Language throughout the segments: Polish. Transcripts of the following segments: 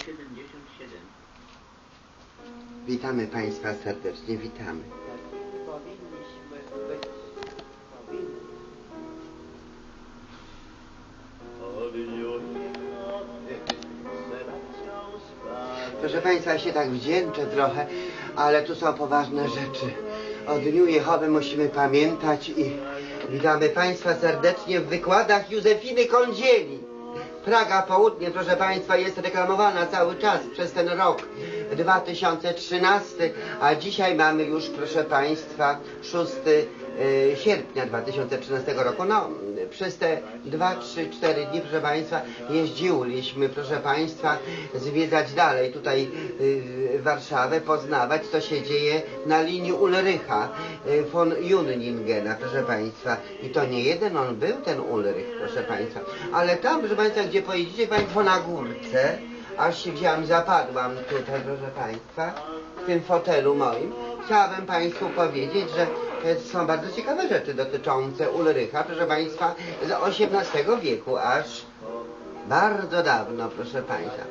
177. Witamy Państwa serdecznie, witamy. powinniśmy być powinni. Proszę Państwa, ja się tak wdzięczę trochę, ale tu są poważne rzeczy. O Dniu Jehowy musimy pamiętać i witamy Państwa serdecznie w wykładach Józefiny Kądzieli. Praga Południe, proszę Państwa, jest reklamowana cały czas przez ten rok 2013, a dzisiaj mamy już, proszę Państwa, 6 e, sierpnia 2013 roku. No, przez te 2, 3, 4 dni, proszę Państwa, jeździłyśmy, proszę Państwa, zwiedzać dalej tutaj y, Warszawę, poznawać, co się dzieje na linii Ulrycha y, von Junningena, proszę Państwa. I to nie jeden on był, ten Ulrych, proszę Państwa. Ale tam, proszę Państwa, gdzie pojedziecie Państwo na górce, aż się wziąłem, zapadłam tutaj, proszę Państwa, w tym fotelu moim, chciałabym Państwu powiedzieć, że e, są bardzo ciekawe rzeczy dotyczące Ulrycha, proszę Państwa, z XVIII wieku, aż bardzo dawno, proszę Państwa.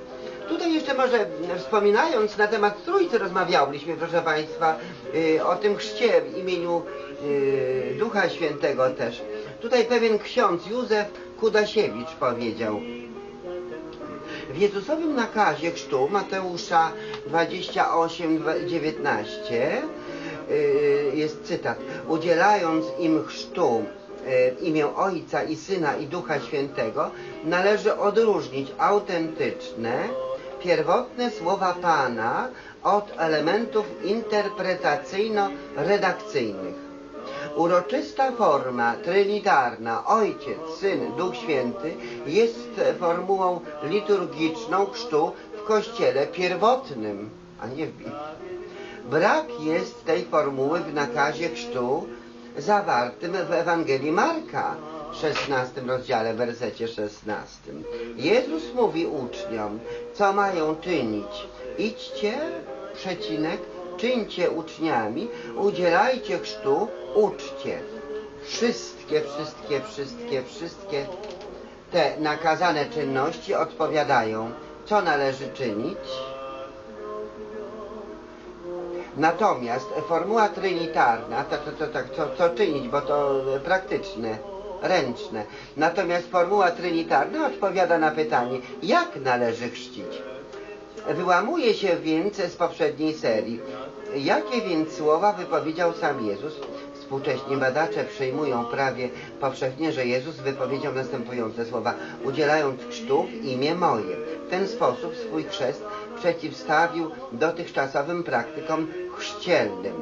Tutaj jeszcze może wspominając na temat Trójcy rozmawialiśmy, proszę Państwa, y, o tym chrzcie w imieniu y, Ducha Świętego też. Tutaj pewien ksiądz Józef Kudasiewicz powiedział, w Jezusowym nakazie chrztu Mateusza 28:19 y, jest cytat. Udzielając im chrztu y, w imię Ojca i Syna i Ducha Świętego należy odróżnić autentyczne, pierwotne słowa Pana od elementów interpretacyjno-redakcyjnych. Uroczysta forma trinitarna Ojciec, Syn, Duch Święty jest formułą liturgiczną chrztu w Kościele pierwotnym, a nie w Biblii. Brak jest tej formuły w nakazie chrztu zawartym w Ewangelii Marka, 16 rozdziale, wersecie 16. Jezus mówi uczniom, co mają czynić. Idźcie, przecinek, czyńcie uczniami, udzielajcie chrztu, uczcie. Wszystkie, wszystkie, wszystkie, wszystkie te nakazane czynności odpowiadają, co należy czynić. Natomiast formuła trinitarna, to, to, to, tak, co, co czynić, bo to praktyczne, ręczne. Natomiast formuła trinitarna odpowiada na pytanie, jak należy chrzcić. Wyłamuje się więc z poprzedniej serii. Jakie więc słowa wypowiedział sam Jezus? Współcześni badacze przyjmują prawie powszechnie, że Jezus wypowiedział następujące słowa udzielając chrztu w imię moje. W ten sposób swój chrzest przeciwstawił dotychczasowym praktykom chrzcielnym.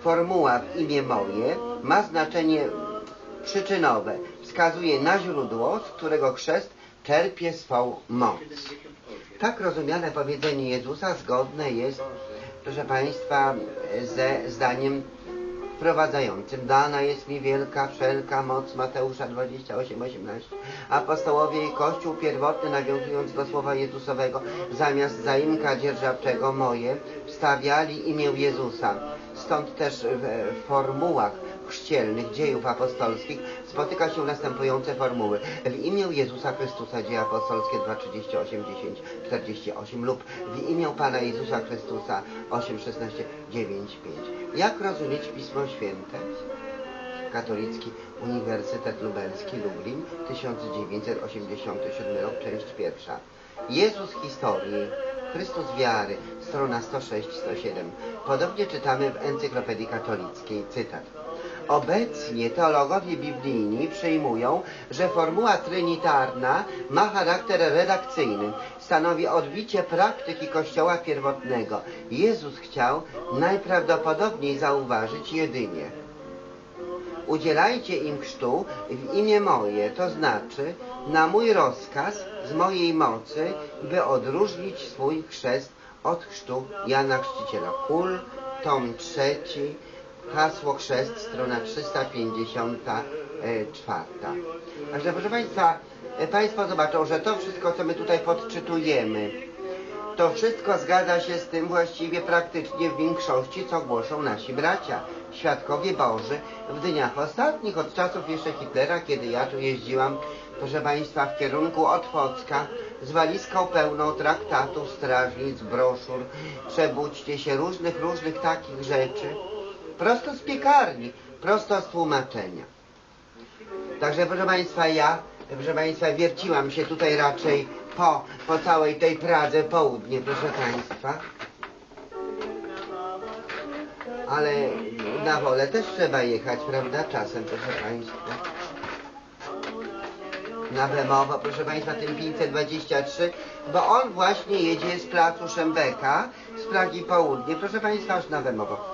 Formuła w imię moje ma znaczenie przyczynowe. Wskazuje na źródło, z którego chrzest czerpie swą moc. Tak rozumiane powiedzenie Jezusa zgodne jest, proszę Państwa, ze zdaniem wprowadzającym. Dana jest mi wielka wszelka moc Mateusza 28:18. Apostołowie i Kościół pierwotny, nawiązując do słowa Jezusowego, zamiast zaimka dzierżawczego moje, wstawiali imię Jezusa. Stąd też w formułach chrzcielnych dziejów apostolskich spotyka się następujące formuły. W imię Jezusa Chrystusa, dzieje apostolskie 2, 38, 10, 48 lub w imię Pana Jezusa Chrystusa 8, 16, 9, 5. Jak rozumieć Pismo Święte? Katolicki Uniwersytet Lubelski, Lublin, 1987 rok, część pierwsza. Jezus historii, Chrystus wiary, strona 106-107. Podobnie czytamy w Encyklopedii Katolickiej, cytat. Obecnie teologowie biblijni przyjmują, że formuła trinitarna ma charakter redakcyjny, stanowi odbicie praktyki Kościoła pierwotnego. Jezus chciał najprawdopodobniej zauważyć jedynie udzielajcie im chrztu w imię moje, to znaczy na mój rozkaz z mojej mocy, by odróżnić swój chrzest od chrztu Jana Chrzciciela. Kul, tom trzeci, hasło chrzest, strona 354. Także proszę Państwa, e, Państwo zobaczą, że to wszystko, co my tutaj podczytujemy, to wszystko zgadza się z tym właściwie praktycznie w większości, co głoszą nasi bracia, świadkowie Boży w dniach ostatnich, od czasów jeszcze Hitlera, kiedy ja tu jeździłam, proszę Państwa, w kierunku Otwocka, z walizką pełną traktatów, strażnic, broszur, przebudźcie się, różnych, różnych takich rzeczy. Prosto z piekarni, prosto z tłumaczenia. Także proszę Państwa, ja, proszę Państwa, wierciłam się tutaj raczej po, po całej tej Pradze południe, proszę Państwa. Ale na wolę też trzeba jechać, prawda? Czasem, proszę Państwa. Na Bemowo, proszę Państwa, tym 523, bo on właśnie jedzie z placu Szembeka, z Pragi Południe, proszę Państwa, aż na Bemowo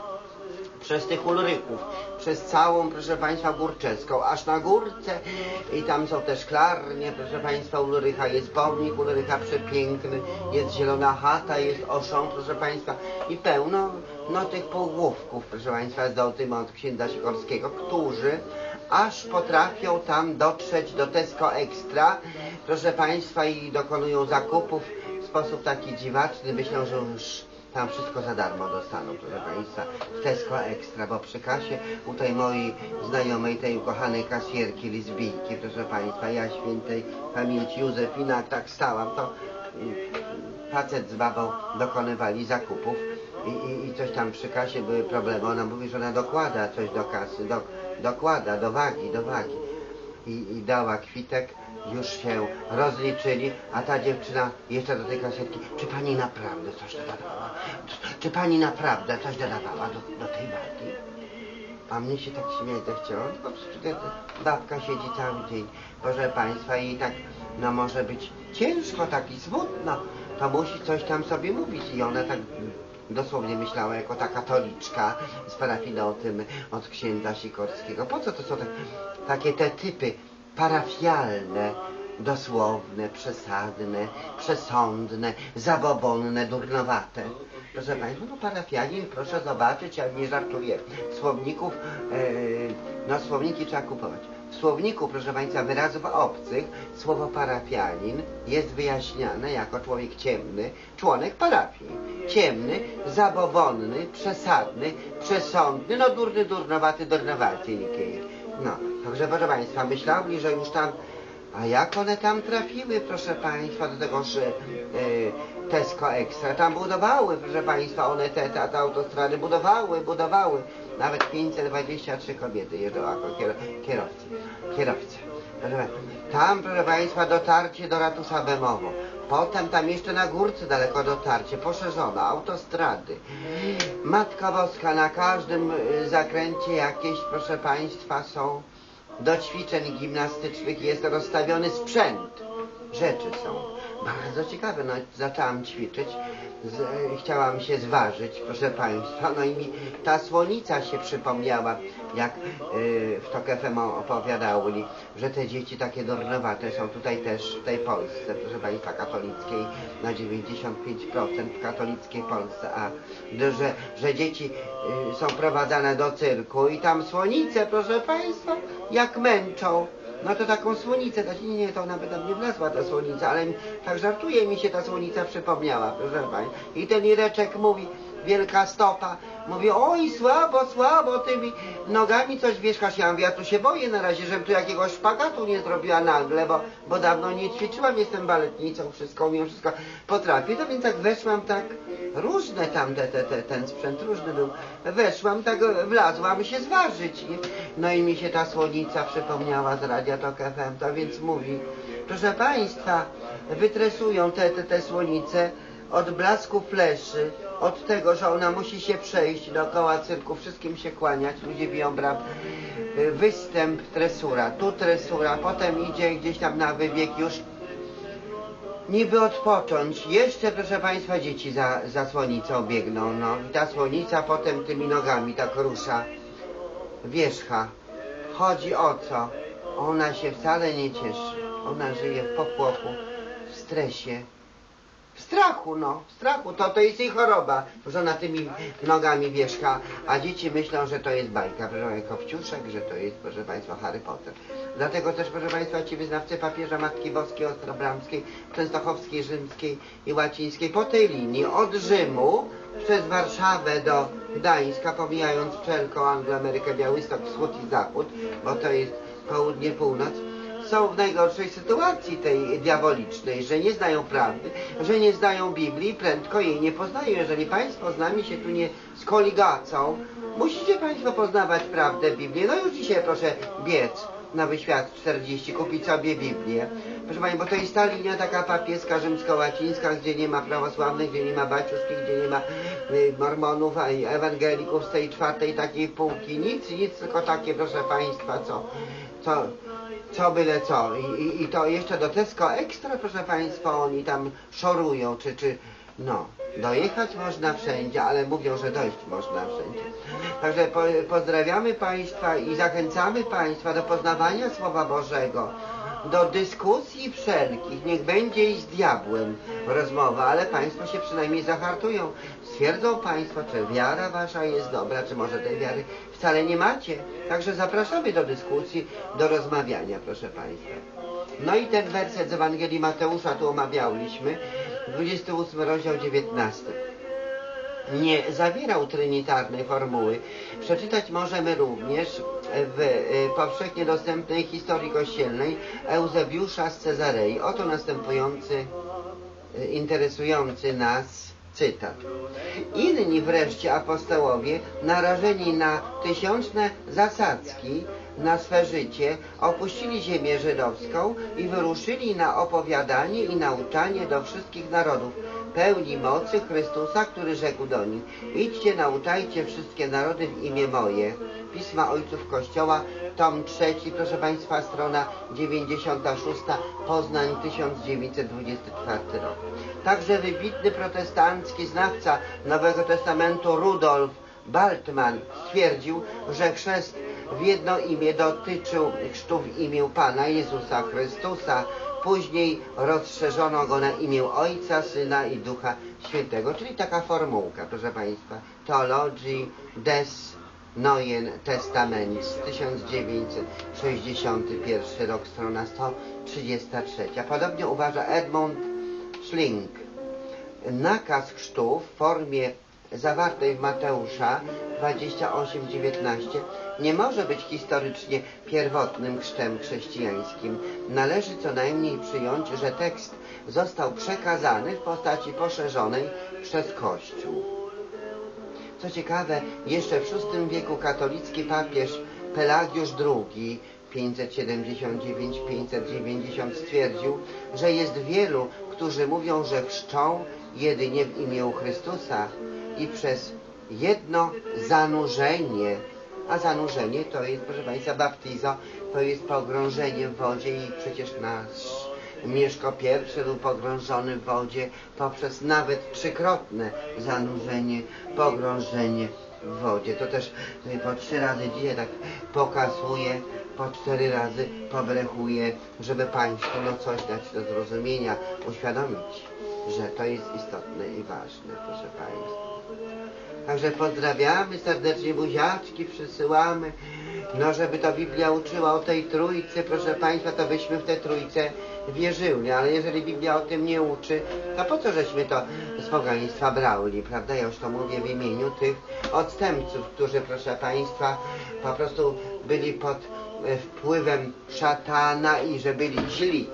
przez tych Ulryków, przez całą, proszę Państwa, Górczewską, aż na górce. I tam są te szklarnie, proszę Państwa, Ulrycha jest pomnik, Ulrycha przepiękny, jest zielona chata, jest oszą, proszę Państwa, i pełno no tych półgłówków, proszę Państwa, zdoltym od księdza Sikorskiego, którzy aż potrafią tam dotrzeć do Tesco Extra, proszę Państwa, i dokonują zakupów w sposób taki dziwaczny, myślą, że już tam wszystko za darmo dostaną, proszę Państwa, w Tesco Extra, bo przy kasie u tej mojej znajomej, tej ukochanej kasjerki Lizbijki, proszę Państwa, ja świętej pamięci Józefina, tak stałam, to mm, facet z babą dokonywali zakupów i, i, i coś tam przy kasie były problemy. Ona mówi, że ona dokłada coś do kasy, do, dokłada do wagi, do wagi. I, I dała kwitek, już się rozliczyli, a ta dziewczyna jeszcze do tej kasierki, czy pani naprawdę coś dodawała? Czy, pani naprawdę coś dodawała do, do tej wagi? A mnie się tak śmiać zechciało, bo przecież babka siedzi cały dzień, proszę Państwa, i tak, no może być ciężko, tak i smutno, to musi coś tam sobie mówić i ona tak dosłownie myślała jako ta katoliczka z parafii o tym od księdza Sikorskiego. Po co to są te, takie te typy parafialne, dosłowne, przesadne, przesądne, zabobonne, durnowate. Proszę Państwa, no parafianin, proszę zobaczyć, ja nie żartuję. Słowników, e, no słowniki trzeba kupować. W słowniku, proszę Państwa, wyrazów obcych słowo parafianin jest wyjaśniane jako człowiek ciemny, członek parafii. Ciemny, zabobonny, przesadny, przesądny, no durny, durnowaty, durnowaty nikiej. No, także proszę Państwa, myśleli, że już tam a jak one tam trafiły, proszę Państwa, do tegoż e, Tesco Extra? Tam budowały, proszę Państwa, one te, te, te autostrady budowały, budowały. Nawet 523 kobiety jeżdżą jako kier- kierowcy. Kierowcy. Tam, proszę Państwa, dotarcie do ratusa Bemowo. Potem tam jeszcze na górce daleko dotarcie, poszerzono, autostrady. Matka Boska, na każdym y, zakręcie jakieś, proszę Państwa, są do ćwiczeń gimnastycznych jest rozstawiony sprzęt. Rzeczy są. Bardzo ciekawe, no zaczęłam ćwiczyć, z, chciałam się zważyć, proszę Państwa, no i mi ta słonica się przypomniała, jak e, w TOK FM opowiadały, że te dzieci takie dornowate są tutaj też w tej Polsce, proszę Państwa, katolickiej, na 95% w katolickiej Polsce, a że, że dzieci e, są prowadzane do cyrku i tam słonice, proszę Państwa, jak męczą. No to taką słonicę, dać, nie, nie, to ona by tam nie wlazła ta słonica, ale tak żartuje mi się ta słonica przypomniała, proszę Pani. I ten Ireczek mówi, wielka stopa, mówi, oj słabo, słabo, tymi nogami coś wierzchasz. Ja mówię, ja tu się boję na razie, żebym tu jakiegoś szpagatu nie zrobiła nagle, bo, bo dawno nie ćwiczyłam, jestem baletnicą, wszystko umiem, wszystko potrafię. To więc tak weszłam tak, różne tam te, te, te, ten sprzęt różny był. Weszłam, tak wlazłam się zważyć. No i mi się ta słonica przypomniała z Radia Tok FM, to więc mówi, proszę Państwa, wytresują te, te, te słonice od blasku fleszy, od tego, że ona musi się przejść dookoła cyrku, wszystkim się kłaniać, ludzie biją braw, występ, tresura, tu tresura, potem idzie gdzieś tam na wybieg już niby odpocząć. Jeszcze, proszę Państwa, dzieci za, za słonicą biegną, no. I ta słonica potem tymi nogami tak rusza, wierzcha. Chodzi o co? Ona się wcale nie cieszy. Ona żyje w popłochu, w stresie, strachu, no, strachu. To, to jest jej choroba, że ona tymi nogami wierzcha, a dzieci myślą, że to jest bajka, proszę Kopciuszek, że to jest, proszę Państwa, Harry Potter. Dlatego też, proszę Państwa, ci wyznawcy papieża Matki Boskiej Ostrobramskiej, Częstochowskiej, Rzymskiej i Łacińskiej, po tej linii od Rzymu przez Warszawę do Gdańska, pomijając wszelką Angloamerykę, Białystok, Wschód i Zachód, bo to jest południe, północ, są w najgorszej sytuacji tej diabolicznej, że nie znają prawdy, że nie znają Biblii, prędko jej nie poznają. Jeżeli Państwo z nami się tu nie skoligacą, musicie Państwo poznawać prawdę Biblii. No już dzisiaj proszę biec na wyświat 40, kupić sobie Biblię. Proszę Pani, bo to jest ta linia taka papieska, rzymsko-łacińska, gdzie nie ma prawosławnych, gdzie nie ma baciuskich, gdzie nie ma y, mormonów, ewangelików z tej czwartej takiej półki. Nic, nic, tylko takie, proszę Państwa, co, co, co byle co. I, i, I to jeszcze do Tesco Extra, proszę Państwa, oni tam szorują, czy, czy, no, dojechać można wszędzie, ale mówią, że dojść można wszędzie. Także po, pozdrawiamy Państwa i zachęcamy Państwa do poznawania Słowa Bożego, do dyskusji wszelkich. Niech będzie i z diabłem rozmowa, ale Państwo się przynajmniej zahartują. Stwierdzą Państwo, czy wiara Wasza jest dobra, czy może tej wiary wcale nie macie. Także zapraszamy do dyskusji, do rozmawiania, proszę Państwa. No i ten werset z Ewangelii Mateusza tu omawialiśmy, 28 rozdział 19 nie zawierał trinitarnej formuły. Przeczytać możemy również w y, powszechnie dostępnej historii kościelnej Eusebiusza z Cezarei. Oto następujący y, interesujący nas cytat. Inni wreszcie apostołowie, narażeni na tysiączne zasadzki na swe życie, opuścili ziemię żydowską i wyruszyli na opowiadanie i nauczanie do wszystkich narodów, pełni mocy Chrystusa, który rzekł do nich, idźcie, nauczajcie wszystkie narody w imię moje. Pisma Ojców Kościoła, tom trzeci, proszę Państwa, strona 96, Poznań 1924 rok. Także wybitny protestancki znawca Nowego Testamentu Rudolf Baltman stwierdził, że chrzest w jedno imię dotyczył chrztu w imię Pana Jezusa Chrystusa. Później rozszerzono go na imię Ojca, Syna i Ducha Świętego, czyli taka formułka, proszę Państwa. Theology des Neuen Testaments, 1961 rok, strona 133. Podobnie uważa Edmund Schling. Nakaz chrztu w formie zawartej w Mateusza 28-19 nie może być historycznie pierwotnym chrztem chrześcijańskim. Należy co najmniej przyjąć, że tekst został przekazany w postaci poszerzonej przez Kościół. Co ciekawe, jeszcze w VI wieku katolicki papież Pelagiusz II 579-590 stwierdził, że jest wielu, którzy mówią, że chrzczą jedynie w imię Chrystusa i przez jedno zanurzenie. A zanurzenie to jest, proszę Państwa, baptizo, to jest pogrążenie w wodzie i przecież nasz Mieszko I był pogrążony w wodzie poprzez nawet trzykrotne zanurzenie, pogrążenie w wodzie. To też y, po trzy razy dzisiaj tak pokazuje, po cztery razy pobrechuje, żeby Państwu no coś dać do zrozumienia, uświadomić, że to jest istotne i ważne, proszę Państwa. Także pozdrawiamy serdecznie, buziaczki przysyłamy. No, żeby to Biblia uczyła o tej trójcy, proszę Państwa, to byśmy w tę trójcę wierzyli. Ale jeżeli Biblia o tym nie uczy, to po co żeśmy to z pogaństwa brali, prawda? Ja już to mówię w imieniu tych odstępców, którzy, proszę Państwa, po prostu byli pod e, wpływem szatana i że byli źli.